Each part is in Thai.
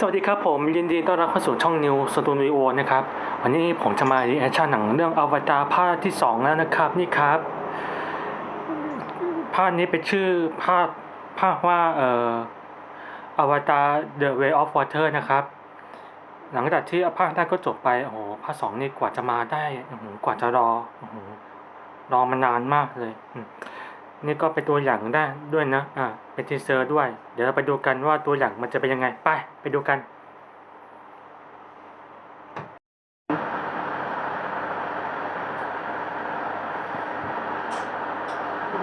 สวัสดีครับผมยินดีต้อนรับเข้าสู่ช่องนิวสตูดิโอนะครับวันนี้ผมจะมารีแอคชั่นหนังเรื่องอวตารภาคที่ 2 แล้วนะครับนี่ครับภาคนี้เป็นชื่อภาคภาคว่าเอ่ออวตาร The Way of Water นะครับ หลังจากที่ภาคแรกก็จบไปโอ้โหภาคสองนี่กว่าจะมาได้โอ้โหกว่าจะรอโอ้โหรอมานานมากเลยอื นี่ก็เป็นตัวอย่างได้ด้วยนะ อ่า เป็นทีเซอร์ด้วย เดี๋ยวเราไปดูกันว่าตัวอย่างมันจะเป็นยังไง ไป ไปดูกัน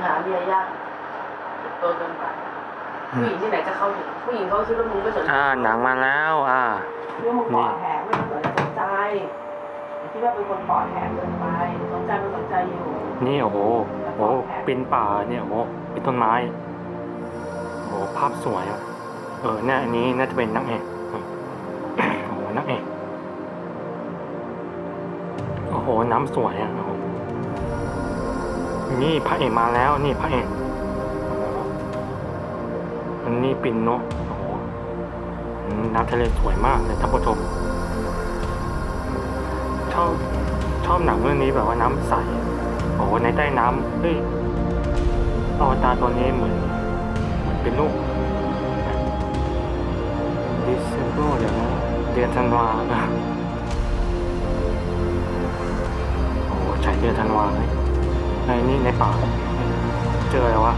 หาเมียยากโตเกินไปผู้หญิงที่ไหนจะเข้าถึงผู้หญิงเขาคิดว่ามึงไม่สนใจอ่า หนังมาแล้ว อ่า เรื่องมึงปอดแหกไม่ต้องสนใจอย่า คิดว่าเป็นคนปอดแหกเกินไปสนใจมันสนใจอยู่นี่โอ้โหโอ้โหปีนป่าเนี่ยโอ้โหเป็นต้นไม้โอ้โหภาพสวยอะเออเนี่ยอันนี้น่าจะเป็นนักเอกอืมโอ้โหนักเอกโอ้โหน้ำสวยอะโอ้โหนี่พระเอกมาแล้วนี่พระเอกโอ้โหอันนี้ปินโนกโอ้โหอืมน้ำทะเลสวยมากเลยท่านผู้ชม ชอบชอบหนังเรื่องนี้แบบว่าน้ำใสโอ้โหในใต้น้ำเฮ้ยอวตารตัวนี้เหมือนเหมือนเป็นลูกดิสโบเดี๋ยวนะเดือนธันวาโอ้โหฉายเดือนธันวาเลยในนี่ในป่าเจออะไรวะ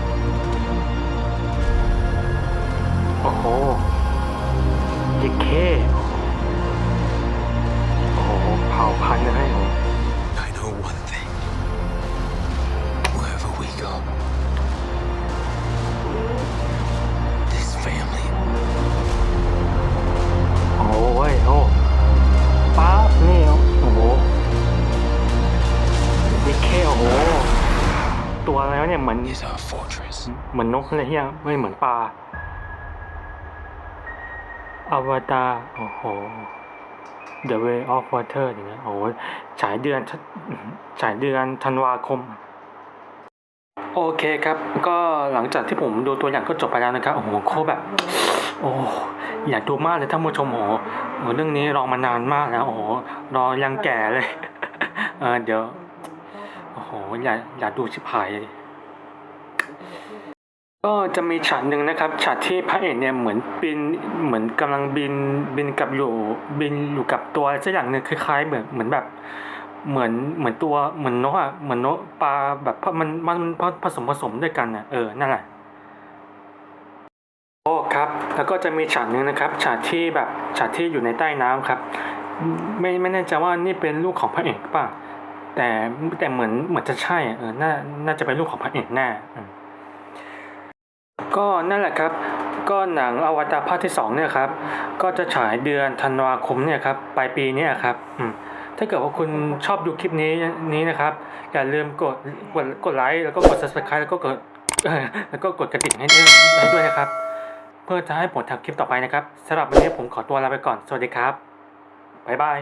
ตัวอะไรวะเนี่ยเหมือน is our fortress. เหมือนนกอะไรเงี้ยไม่เหมือนปลาอวตารโอ้โห The Way of Water อย่างเงี้ยโอ้โหฉายเดือนฉายเดือนธันวาคม โอเคครับ ก็หลังจากที่ผมดูตัวอย่างก็จบไปแล้วนะครับ โอ้โหโคตรแบบ โอ้อยากดูมากเลยท่านผู้ชมโอ้โหโอ้โหเรื่องนี้รอมานานมากแล้วโอ้โหรอยังแก่เลย เออเดี๋ยว โอ้โห อยาอยาดูชิบหายเลยก็จะมีฉากหนึ่งนะครับฉากที่พระเอกเนี่ยเหมือนบินเหมือนกำลังบินบินกับอยู่บินอยู่กับตัวสักอย่างหนึ่งคล้ายๆเหมือนเหมือนแบบเหมือนเหมือนตัวเหมือนนกอะเหมือนนกปลาแบบมันมันผสมผสมด้วยกันอะเออนั่นแหละโอ้ครับ แล้วก็จะมีฉากหนึ่งนะครับฉากที่แบบฉากที่อยู่ในใต้น้ำครับ ไม่ไม่แน่ใจว่านี่เป็นลูกของพระเอกป่ะ แต่แต่เหมือนเหมือนจะใช่เออน่าน่าจะเป็นลูกของพระเอกแน่ก็นั่นแหละครับ ก็หนังอวตารภาคที่สองเนี่ยครับก็จะฉายเดือนธันวาคมเนี่ยครับปลายปีเนี่ยครับถ้าเกิดว่าคุณชอบดูคลิปนี้นี้นะครับอย่าลืมกดกดกดไลค์แล้วก็กด subscribe แล้วก็กดแล้วก็กดกระดิ่งให้ด้วยให้ด้วยนะครับ เพื่อจะให้ผมทำคลิปต่อไปนะครับสำหรับวันนี้ผมขอตัวลาไปก่อนสวัสดีครับบ๊ายบาย